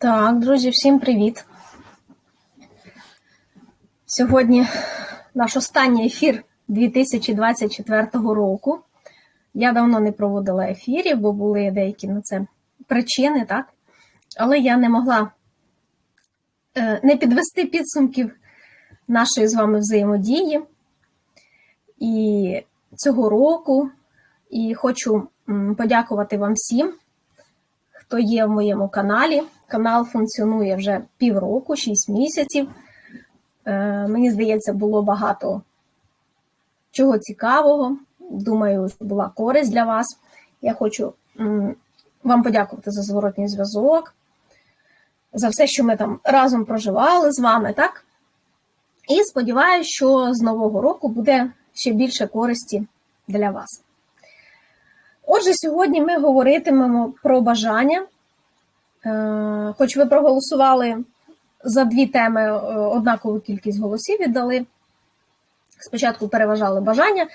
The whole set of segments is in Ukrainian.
Так, друзі, всім привіт. Сьогодні наш останній ефір 2024 року. Я давно не проводила ефірів, бо були деякі на це причини, так? Але я не могла е, не підвести підсумків нашої з вами взаємодії і цього року. І хочу подякувати вам всім, хто є в моєму каналі. Канал функціонує вже півроку, 6 місяців. Е, мені здається, було багато чого цікавого. Думаю, була користь для вас. Я хочу вам подякувати за зворотній зв'язок, за все, що ми там разом проживали з вами, так? І сподіваюся, що з Нового року буде ще більше користі для вас. Отже, сьогодні ми говоритимемо про бажання. Е, хоч ви проголосували за дві теми е, однакову кількість голосів віддали. Спочатку переважали бажання,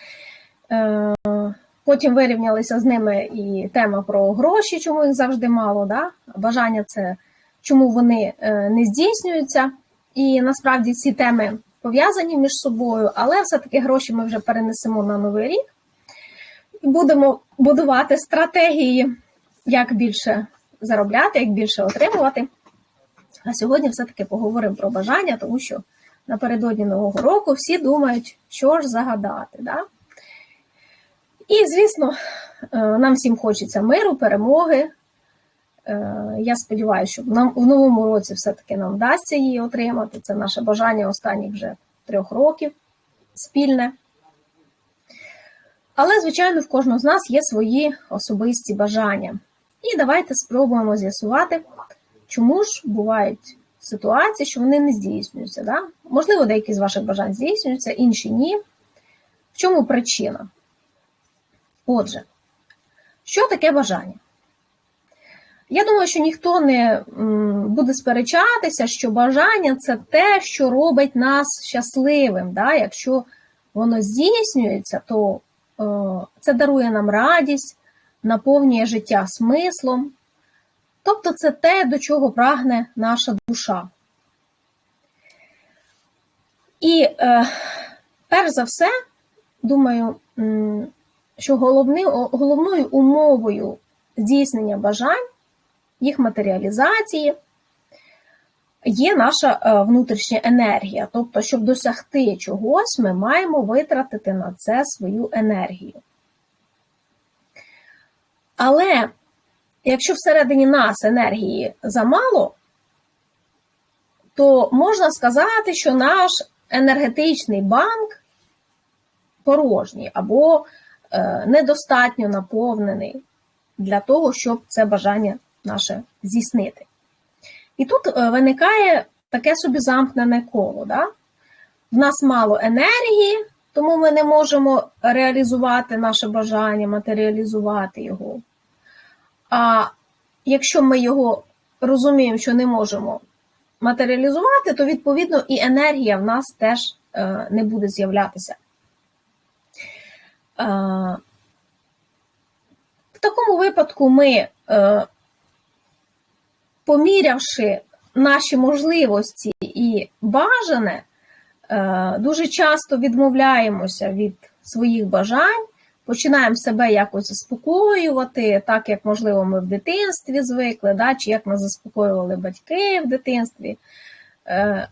е, потім вирівнялися з ними і тема про гроші, чому їх завжди мало. Да? Бажання це чому вони не здійснюються. І насправді ці теми пов'язані між собою, але все-таки гроші ми вже перенесемо на новий рік будемо будувати стратегії, як більше заробляти, як більше отримувати. А сьогодні все-таки поговоримо про бажання, тому що напередодні Нового року всі думають, що ж загадати. Да? І, звісно, е, нам всім хочеться миру, перемоги. Е, я сподіваюся, що нам в новому році все-таки нам вдасться її отримати. Це наше бажання останніх вже трьох років спільне. Але, звичайно, в кожного з нас є свої особисті бажання. І давайте спробуємо з'ясувати, чому ж бувають ситуації, що вони не здійснюються. Да? Можливо, деякі з ваших бажань здійснюються, інші ні. В чому причина? Отже, що таке бажання? Я думаю, що ніхто не буде сперечатися, що бажання це те, що робить нас щасливим. Да? Якщо воно здійснюється, то е, це дарує нам радість, наповнює життя смислом. Тобто це те, до чого прагне наша душа. І е, перш за все, думаю, що головним, головною умовою здійснення бажань, їх матеріалізації є наша е, внутрішня енергія. Тобто, щоб досягти чогось, ми маємо витратити на це свою енергію. Але якщо всередині нас енергії замало, то можна сказати, що наш енергетичний банк порожній або е, недостатньо наповнений для того, щоб це бажання наше здійснити. І тут е, виникає таке собі замкнене коло. Да? В нас мало енергії, тому ми не можемо реалізувати наше бажання, матеріалізувати його. А якщо ми його розуміємо, що не можемо матеріалізувати, то відповідно і енергія в нас теж е, не буде з'являтися. Е, в такому випадку ми, е, помірявши наші можливості і бажане, дуже часто відмовляємося від своїх бажань починаємо себе якось заспокоювати, так як, можливо, ми в дитинстві звикли, да, чи як нас заспокоювали батьки в дитинстві, е,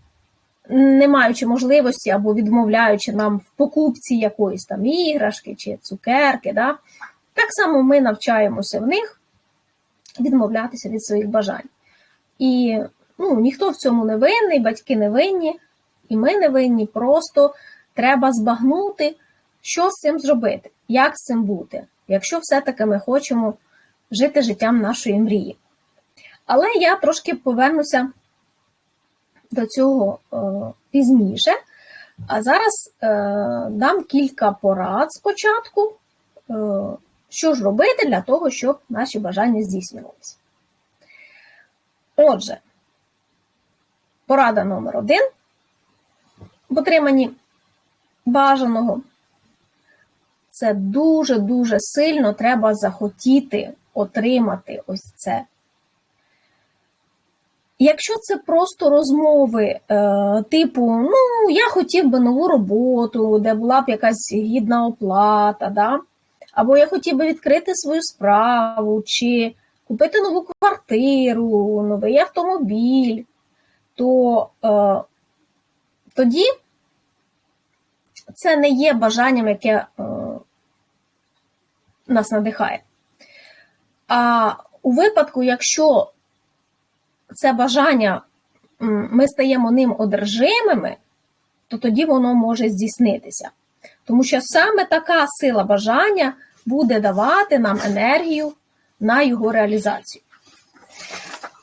не маючи можливості або відмовляючи нам в покупці якоїсь там іграшки чи цукерки. Да, Так само ми навчаємося в них відмовлятися від своїх бажань. І ну, ніхто в цьому не винний, батьки не винні, і ми не винні, просто треба збагнути. Що з цим зробити? Як з цим бути, якщо все-таки ми хочемо жити життям нашої мрії? Але я трошки повернуся до цього е, пізніше. А зараз е, дам кілька порад спочатку, е, що ж робити для того, щоб наші бажання здійснювалися. Отже, порада номер один в отриманні бажаного це дуже-дуже сильно треба захотіти отримати ось це. Якщо це просто розмови, е, типу, ну, я хотів би нову роботу, де була б якась гідна оплата, да? або я хотів би відкрити свою справу, чи купити нову квартиру, новий автомобіль, то е, тоді це не є бажанням, яке е, нас надихає. А у випадку, якщо це бажання, ми стаємо ним одержимими, то тоді воно може здійснитися. Тому що саме така сила бажання буде давати нам енергію на його реалізацію.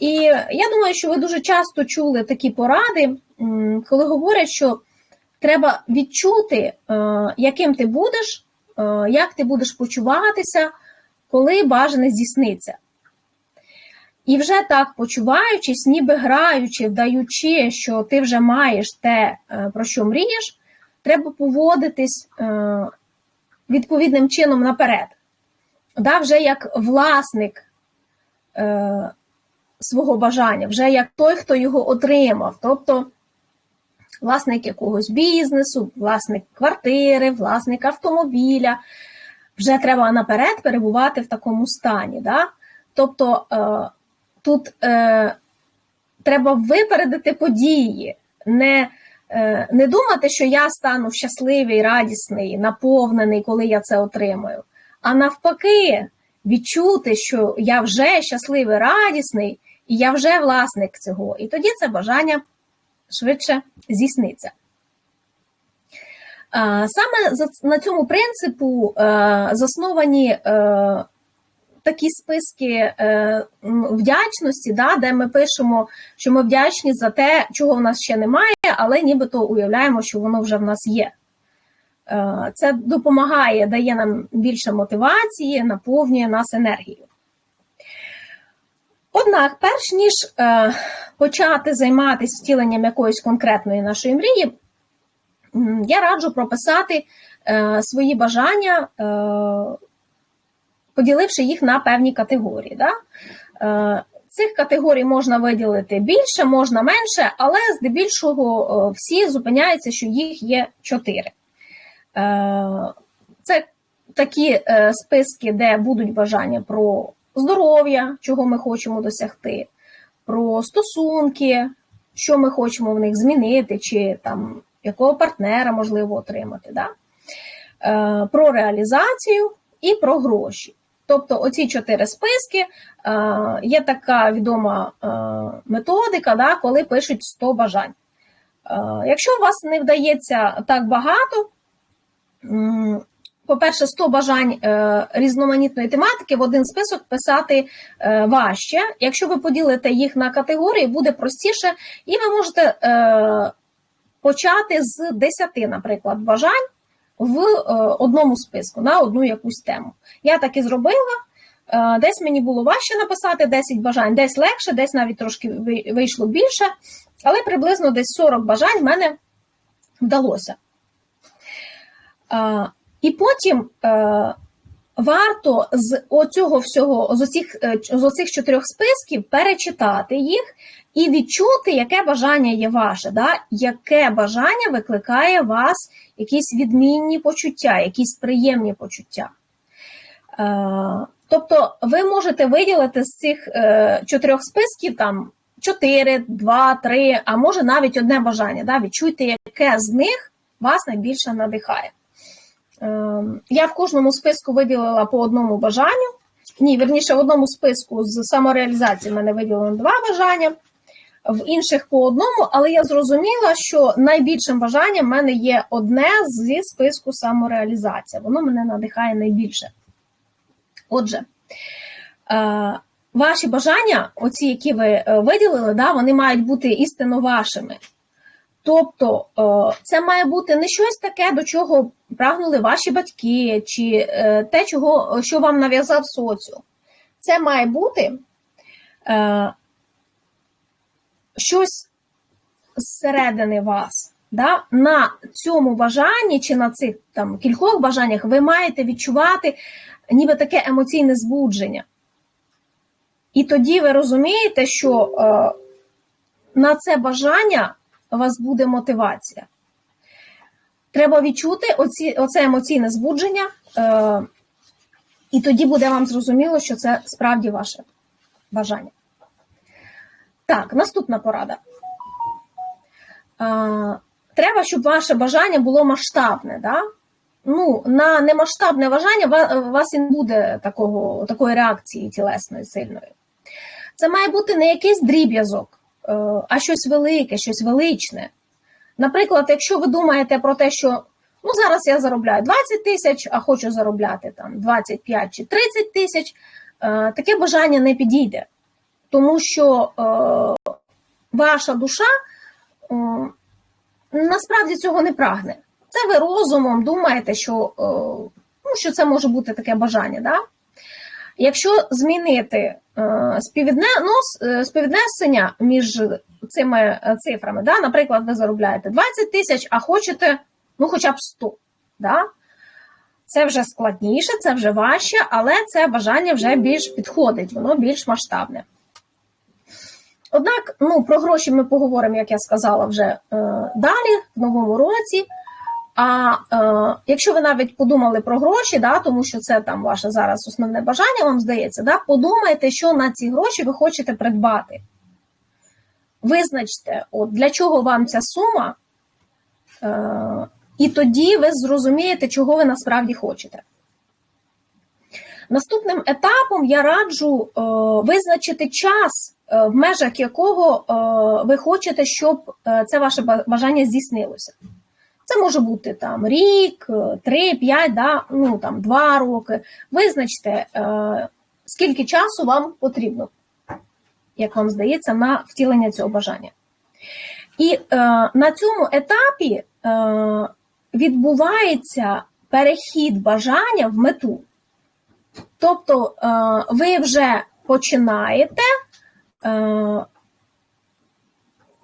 І я думаю, що ви дуже часто чули такі поради, коли говорять, що треба відчути, е, яким ти будеш, е, як ти будеш почуватися, коли бажане здійсниться. І вже так почуваючись, ніби граючи, вдаючи, що ти вже маєш те, е, про що мрієш, треба поводитись відповідним чином наперед. Да, Вже як власник свого бажання, вже як той, хто його отримав. Тобто власник якогось бізнесу, власник квартири, власник автомобіля. Вже треба наперед перебувати в такому стані. Да? Тобто е, тут е, треба випередити події, не е, не думати, що я стану щасливий, радісний, наповнений, коли я це отримаю. А навпаки, відчути, що я вже щасливий, радісний, і я вже власник цього. І тоді це бажання швидше здійсниться. Саме на цьому принципу засновані е, такі списки е, вдячності, де ми пишемо, що ми вдячні за те, чого в нас ще немає, але нібито уявляємо, що воно вже в нас є. Е, це допомагає, дає нам більше мотивації, наповнює нас енергією. Однак, перш ніж е, почати займатися втіленням якоїсь конкретної нашої мрії, я раджу прописати е, свої бажання, е, поділивши їх на певні категорії. Е, Цих категорій можна виділити більше, можна менше, але здебільшого всі зупиняються, що їх є чотири. Це такі списки, де будуть бажання про здоров'я, чого ми хочемо досягти, про стосунки, що ми хочемо в них змінити, чи там якого партнера можливо отримати, да? Е, про реалізацію і про гроші. Тобто оці чотири списки е, є така відома е, методика, да, коли пишуть 100 бажань. Якщо у вас не вдається так багато, по-перше, 100 бажань е, різноманітної тематики в один список писати е, важче. Якщо ви поділите їх на категорії, буде простіше, і ви можете е, почати з 10, наприклад, бажань в одному списку на одну якусь тему. Я так і зробила. Десь мені було важче написати 10 бажань, десь легше, десь навіть трошки вийшло більше, але приблизно десь 40 бажань в мене вдалося. І потім е, варто з оцього всього, з оцих, е, з оцих чотирьох списків перечитати їх і відчути, яке бажання є ваше, да? яке бажання викликає вас якісь відмінні почуття, якісь приємні почуття. Е, Тобто ви можете виділити з цих е, чотирьох списків там 4, 2, 3, а може навіть одне бажання. Да? Відчуйте, яке з них вас найбільше надихає. Ем, я в кожному списку виділила по одному бажанню. Ні, верніше, в одному списку з самореалізації в мене виділено два бажання, в інших по одному, але я зрозуміла, що найбільшим бажанням в мене є одне зі списку самореалізація. Воно мене надихає найбільше. Отже, е, ваші бажання, оці, які ви е, виділили, да, вони мають бути істинно вашими. Тобто е, це має бути не щось таке, до чого прагнули ваші батьки, чи е, те, чого, що вам нав'язав соціум. Це має бути е, щось зсередини вас. Да? На цьому бажанні чи на цих там кількох бажаннях ви маєте відчувати ніби таке емоційне збудження. І тоді ви розумієте, що на це бажання у вас буде мотивація. Треба відчути оці, оце емоційне збудження, е, і тоді буде вам зрозуміло, що це справді ваше бажання. Так, наступна порада. Е, треба, щоб ваше бажання було масштабне. Да? Ну, на немасштабне бажання у вас і не буде такого, такої реакції тілесної сильної. Це має бути не якийсь дріб'язок, а щось велике, щось величне. Наприклад, якщо ви думаєте про те, що ну, зараз я заробляю 20 тисяч, а хочу заробляти там 25 чи 30 тисяч, е, таке бажання не підійде. Тому що е, ваша душа е, насправді цього не прагне. Це ви розумом думаєте, що, е, ну, що це може бути таке бажання. Да? Якщо змінити е, співвіднос, е, співвіднесення між цими е, цифрами, да? наприклад, ви заробляєте 20 тисяч, а хочете ну, хоча б 100. Да? Це вже складніше, це вже важче, але це бажання вже більш підходить, воно більш масштабне. Однак, ну, про гроші ми поговоримо, як я сказала, вже е, далі, в новому році. А е, якщо ви навіть подумали про гроші, да, тому що це там ваше зараз основне бажання, вам здається, да, подумайте, що на ці гроші ви хочете придбати. Визначте, от, для чого вам ця сума, е, і тоді ви зрозумієте, чого ви насправді хочете. Наступним етапом я раджу е, визначити час, е, в межах якого е, ви хочете, щоб е, це ваше бажання здійснилося. Це може бути там рік, е, три, п'ять, да, ну там два роки. Визначте, е, скільки часу вам потрібно, як вам здається, на втілення цього бажання. І е, на цьому етапі е, відбувається перехід бажання в мету. Тобто е, ви вже починаєте е,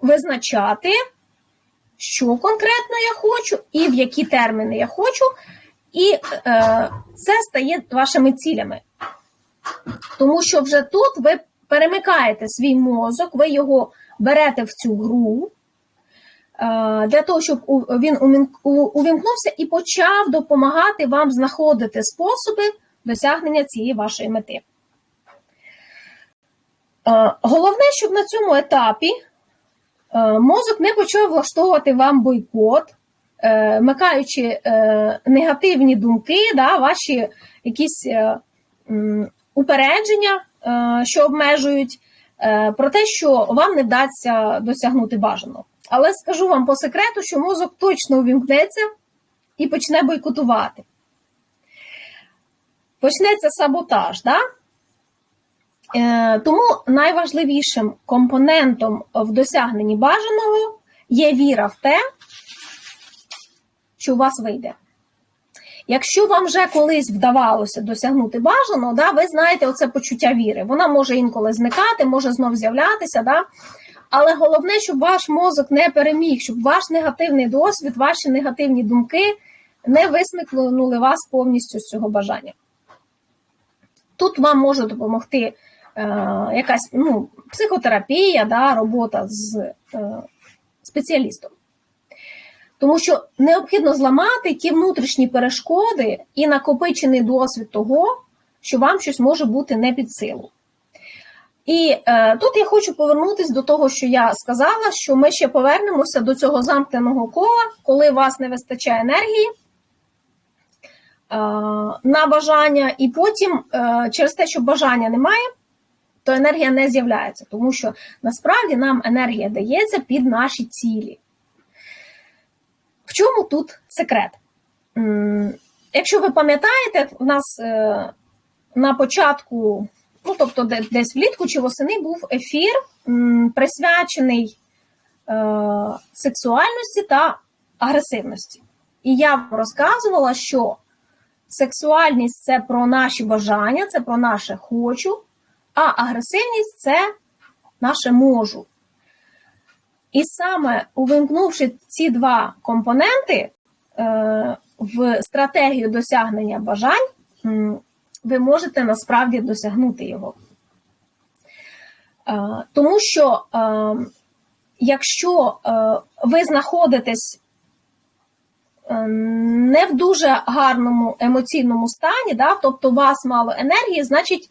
визначати, що конкретно я хочу, і в які терміни я хочу, і е, це стає вашими цілями. Тому що вже тут ви перемикаєте свій мозок, ви його берете в цю гру. е, Для того, щоб він увімкнувся і почав допомагати вам знаходити способи досягнення цієї вашої мети. Е, Головне, щоб на цьому етапі мозок не почав влаштовувати вам бойкот, е, микаючи е, негативні думки, да, ваші якісь е, упередження, е, що обмежують, е, про те, що вам не вдасться досягнути бажаного. Але скажу вам по секрету, що мозок точно увімкнеться і почне бойкотувати. Почнеться саботаж. Да? Е, Тому найважливішим компонентом в досягненні бажаного є віра в те, що у вас вийде. Якщо вам вже колись вдавалося досягнути бажаного, да, ви знаєте оце почуття віри. Вона може інколи зникати, може знов з'являтися. Да? Але головне, щоб ваш мозок не переміг, щоб ваш негативний досвід, ваші негативні думки не висмикнули вас повністю з цього бажання. Тут вам може допомогти якась ну, психотерапія, да, робота з е, спеціалістом. Тому що необхідно зламати ті внутрішні перешкоди і накопичений досвід того, що вам щось може бути не під силу. І е, тут я хочу повернутися до того, що я сказала, що ми ще повернемося до цього замкненого кола, коли у вас не вистачає енергії е, на бажання, і потім е, через те, що бажання немає, то енергія не з'являється, тому що насправді нам енергія дається під наші цілі. В чому тут секрет? Якщо ви пам'ятаєте, у нас е, на початку, ну тобто десь влітку чи восени був ефір, присвячений е, сексуальності та агресивності. І я розказувала, що сексуальність це про наші бажання, це про наше хочу, а агресивність це наше можу. І саме увімкнувши ці два компоненти е, в стратегію досягнення бажань, ви можете насправді досягнути його. Е, тому що е, якщо ви знаходитесь не в дуже гарному емоційному стані, да, тобто у вас мало енергії, значить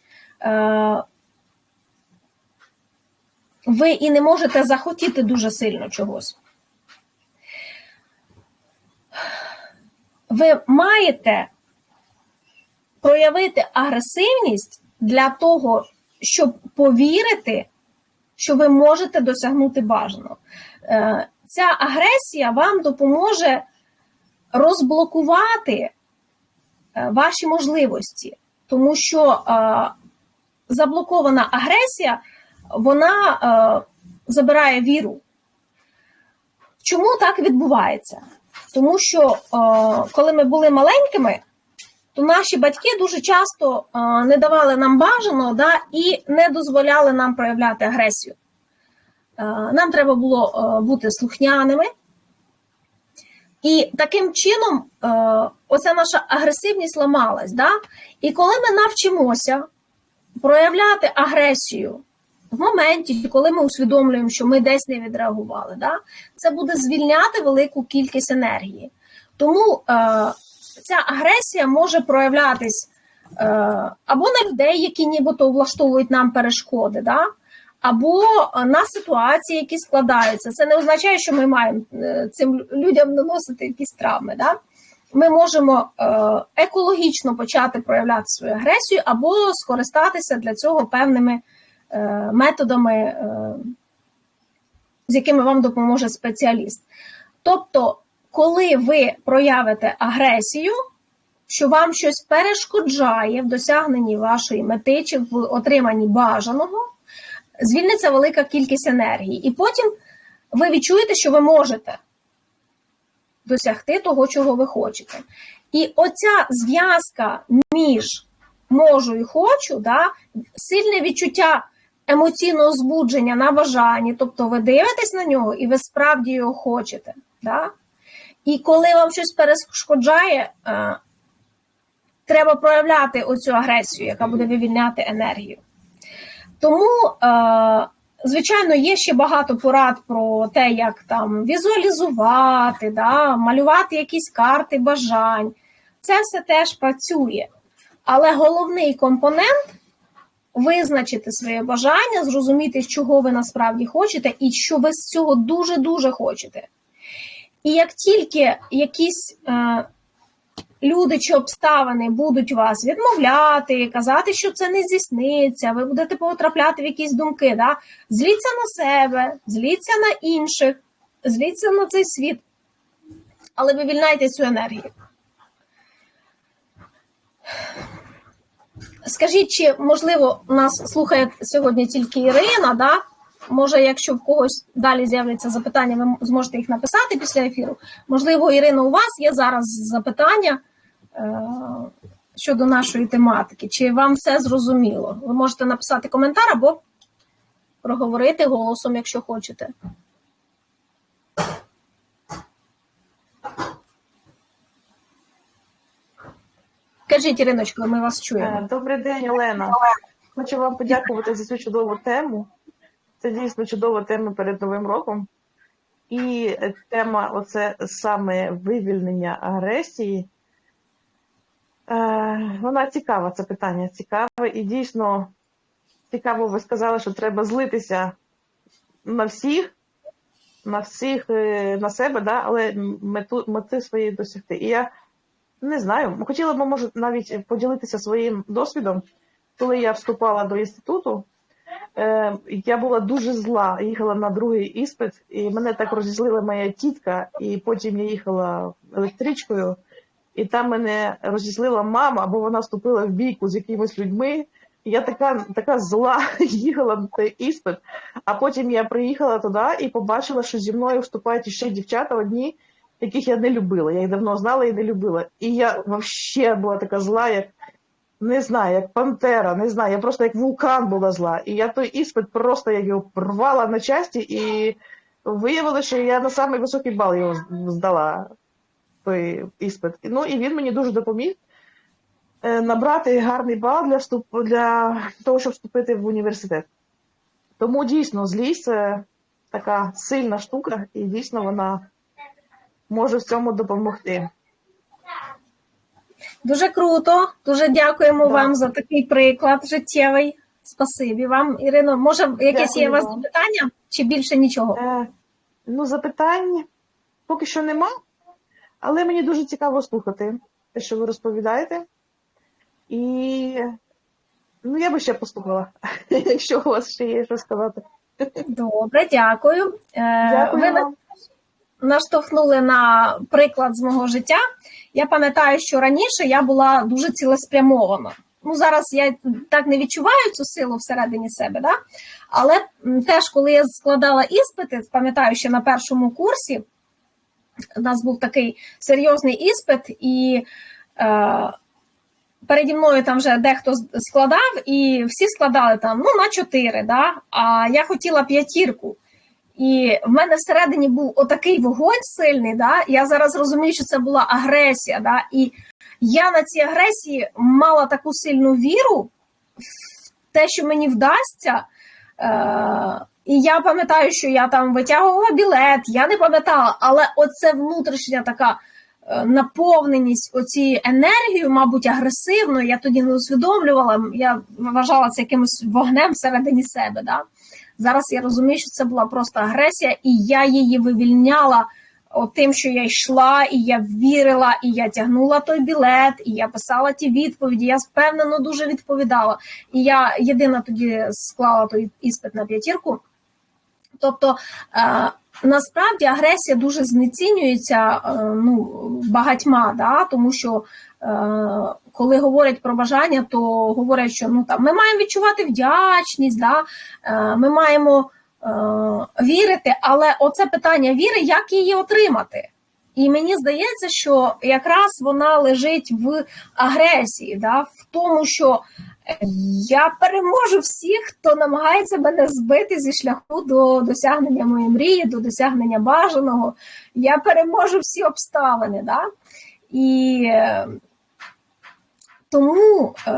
ви і не можете захотіти дуже сильно чогось. Ви маєте проявити агресивність для того, щоб повірити, що ви можете досягнути бажаного. Е, Ця агресія вам допоможе розблокувати е, ваші можливості, тому що е, заблокована агресія вона забирає віру. Чому так відбувається? Тому що коли ми були маленькими, то наші батьки дуже часто не давали нам бажаного да, і не дозволяли нам проявляти агресію. Нам треба було бути слухняними. І таким чином оця наша агресивність ламалась. Да? І коли ми навчимося проявляти агресію в моменті, коли ми усвідомлюємо, що ми десь не відреагували, да? це буде звільняти велику кількість енергії. Тому ця агресія може проявлятись е, або на людей, які нібито влаштовують нам перешкоди, да? або на ситуації, які складаються. Це не означає, що ми маємо е, цим людям наносити якісь травми. Да? Ми можемо е, екологічно почати проявляти свою агресію, або скористатися для цього певними методами, з якими вам допоможе спеціаліст. Тобто коли ви проявите агресію, що вам щось перешкоджає в досягненні вашої мети чи в отриманні бажаного, звільниться велика кількість енергії. І потім ви відчуєте, що ви можете досягти того, чого ви хочете. І оця зв'язка між можу і хочу, да, сильне відчуття емоційного збудження на бажанні, тобто ви дивитесь на нього і ви справді його хочете. Да? І коли вам щось перешкоджає, е, треба проявляти оцю агресію, яка буде вивільняти енергію. Тому, е, звичайно, є ще багато порад про те, як там візуалізувати, да, малювати якісь карти бажань. Це все теж працює. Але головний компонент визначити своє бажання, зрозуміти, чого ви насправді хочете, і що ви з цього дуже-дуже хочете. І як тільки якісь е, люди чи обставини будуть вас відмовляти, казати, що це не здійсниться, ви будете потрапляти в якісь думки, да? зліться на себе, зліться на інших, зліться на цей світ, але вивільняйте цю енергію. Скажіть, чи можливо нас слухає сьогодні тільки Ірина? да? Може, якщо в когось далі з'являться запитання, ви зможете їх написати після ефіру. Можливо, Ірина, у вас є зараз запитання е, щодо нашої тематики. Чи вам все зрозуміло? Ви можете написати коментар або проговорити голосом, якщо хочете. Кажіть, Іриночко, ми вас чуємо. Е, добрий день, Олена. Хочу вам подякувати за цю чудову тему. Це дійсно чудова тема перед Новим роком. І тема оце саме вивільнення агресії. Е, вона цікава, це питання цікаве. І дійсно цікаво, ви сказали, що треба злитися на всіх, на всіх, е, на себе, да? але мету, мети свої досягти. І я не знаю, хотіла б, може, навіть поділитися своїм досвідом, коли я вступала до інституту. Е, я була дуже зла, їхала на другий іспит, і мене так розізлила моя тітка, і потім я їхала електричкою, і там мене розізлила мама, бо вона вступила в бійку з якимись людьми. Я така така зла їхала на цей іспит, а потім я приїхала туди і побачила, що зі мною вступають ще дівчата одні, яких я не любила. Я їх давно знала і не любила. І я взагалі була така зла, як не знаю, як пантера, не знаю, я просто як вулкан була зла. І я той іспит просто як його порвала на часті, і виявилося, що я на самий високий бал його здала, той іспит. Ну і він мені дуже допоміг е, набрати гарний бал для вступ, для того, щоб вступити в університет. Тому дійсно злість це, така сильна штука, і дійсно вона може в цьому допомогти. Дуже круто. Дуже дякуємо Да. вам за такий приклад життєвий. Спасибі вам, Ірино. Може, якесь є у вас запитання чи більше нічого? Е, ну, запитань поки що нема, але мені дуже цікаво слухати те, що ви розповідаєте. І ну, я би ще послухала, якщо у вас ще є що сказати. Добре, дякую. Е, Дякую ви вам. Наштовхнули на приклад з мого життя. Я пам'ятаю, що раніше я була дуже цілеспрямована. Ну, зараз я так не відчуваю цю силу всередині себе, да? але теж, коли я складала іспити, пам'ятаю, що на першому курсі у нас був такий серйозний іспит, і е, переді мною там вже дехто складав, і всі складали там ну, на 4, да? а я хотіла п'ятірку. І в мене всередині був отакий вогонь сильний. Да? Я зараз розумію, що це була агресія. Да? І я на цій агресії мала таку сильну віру в те, що мені вдасться. Е- і я пам'ятаю, що я там витягувала білет, я не пам'ятала, але оце внутрішня така е, наповненість оцією енергією, мабуть, агресивною, я тоді не усвідомлювала, я вважала це якимось вогнем всередині себе. Да? Зараз я розумію, що це була просто агресія, і я її вивільняла тим, що я йшла, і я вірила, і я тягнула той білет, і я писала ті відповіді. Я впевнено дуже відповідала. І я єдина тоді склала той іспит на п'ятірку. Тобто е, насправді агресія дуже знецінюється е, ну, багатьма, да? тому що коли говорять про бажання, то говорять, що ну, там, ми маємо відчувати вдячність, да? е, ми маємо е, вірити, але оце питання віри, як її отримати? І мені здається, що якраз вона лежить в агресії, да? в тому, що я переможу всіх, хто намагається мене збити зі шляху до досягнення моєї мрії, до досягнення бажаного. Я переможу всі обставини. Да? І е, тому е,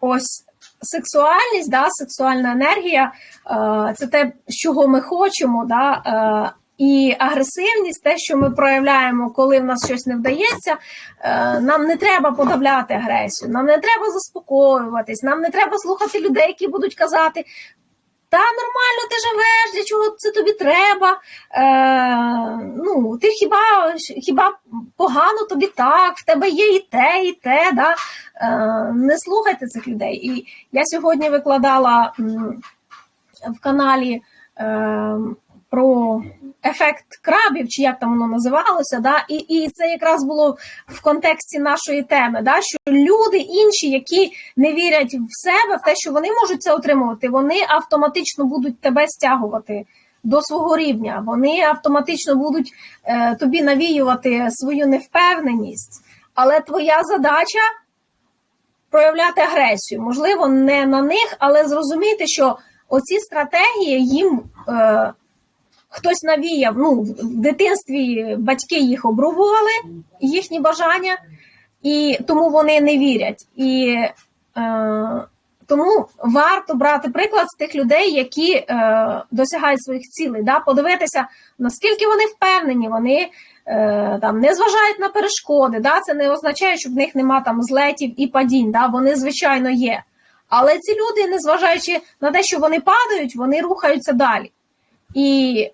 ось сексуальність, да, сексуальна енергія е, це те, чого ми хочемо. Да? Е, і агресивність, те, що ми проявляємо, коли в нас щось не вдається, е, нам не треба подавляти агресію, нам не треба заспокоюватись, нам не треба слухати людей, які будуть казати. Та нормально ти живеш, для чого це тобі треба? Е, ну, Ти хіба хіба погано тобі так, в тебе є і те, і те. Да? Е, не слухайте цих людей. І я сьогодні викладала в каналі е, про ефект крабів, чи як там воно називалося, да? і і це якраз було в контексті нашої теми, да? що люди інші, які не вірять в себе, в те, що вони можуть це отримувати, вони автоматично будуть тебе стягувати до свого рівня, вони автоматично будуть е, тобі навіювати свою невпевненість, але твоя задача проявляти агресію. Можливо, не на них, але зрозуміти, що оці стратегії їм. Е, хтось навіяв. Ну, в дитинстві батьки їх обрубували, їхні бажання, і тому вони не вірять. І е, тому варто брати приклад з тих людей, які е, досягають своїх цілей, да? подивитися, наскільки вони впевнені, вони е, там не зважають на перешкоди. Да? Це не означає, що в них нема там злетів і падінь. Да? Вони, звичайно, є. Але ці люди, незважаючи на те, що вони падають, вони рухаються далі. І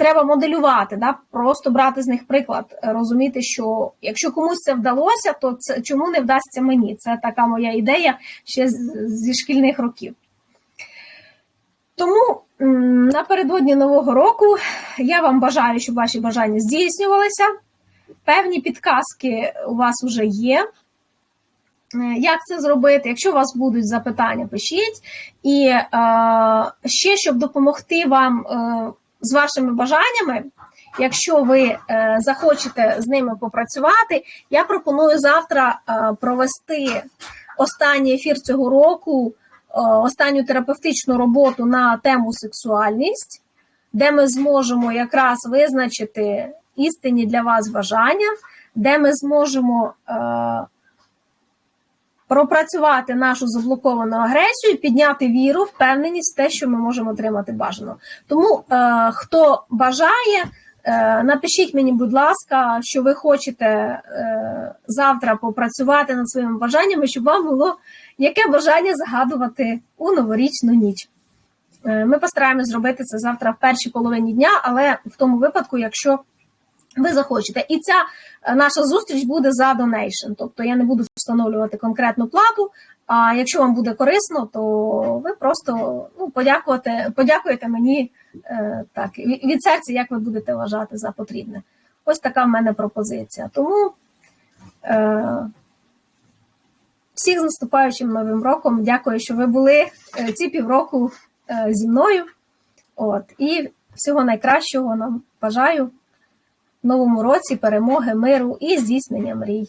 треба моделювати, да? просто брати з них приклад, розуміти, що якщо комусь це вдалося, то це чому не вдасться мені? Це така моя ідея ще зі шкільних років. Тому напередодні Нового року я вам бажаю, щоб ваші бажання здійснювалися. Певні підказки у вас вже є. Е, Як це зробити? Якщо у вас будуть запитання, пишіть. І е, ще щоб допомогти вам е, з вашими бажаннями, якщо ви е, захочете з ними попрацювати, я пропоную завтра е, провести останній ефір цього року, е, останню терапевтичну роботу на тему сексуальність, де ми зможемо якраз визначити істинні для вас бажання, де ми зможемо. Пропрацювати нашу заблоковану агресію, підняти віру, впевненість в те, що ми можемо отримати бажано. Тому е, хто бажає, е, напишіть мені, будь ласка, що ви хочете е, завтра попрацювати над своїми бажаннями, щоб вам було яке бажання загадувати у новорічну ніч. Е, Ми постараємось зробити це завтра в першій половині дня, але в тому випадку, якщо ви захочете. І ця е, наша зустріч буде за донейшн. Тобто я не буду встановлювати конкретну плату. А якщо вам буде корисно, то ви просто ну, подякуєте, подякуєте мені е, так від серця, як ви будете вважати за потрібне. Ось така в мене пропозиція. Тому е, всіх з наступаючим новим роком. Дякую, що ви були е, ці півроку е, зі мною. От, і всього найкращого нам бажаю новому році перемоги, миру і здійснення мрій.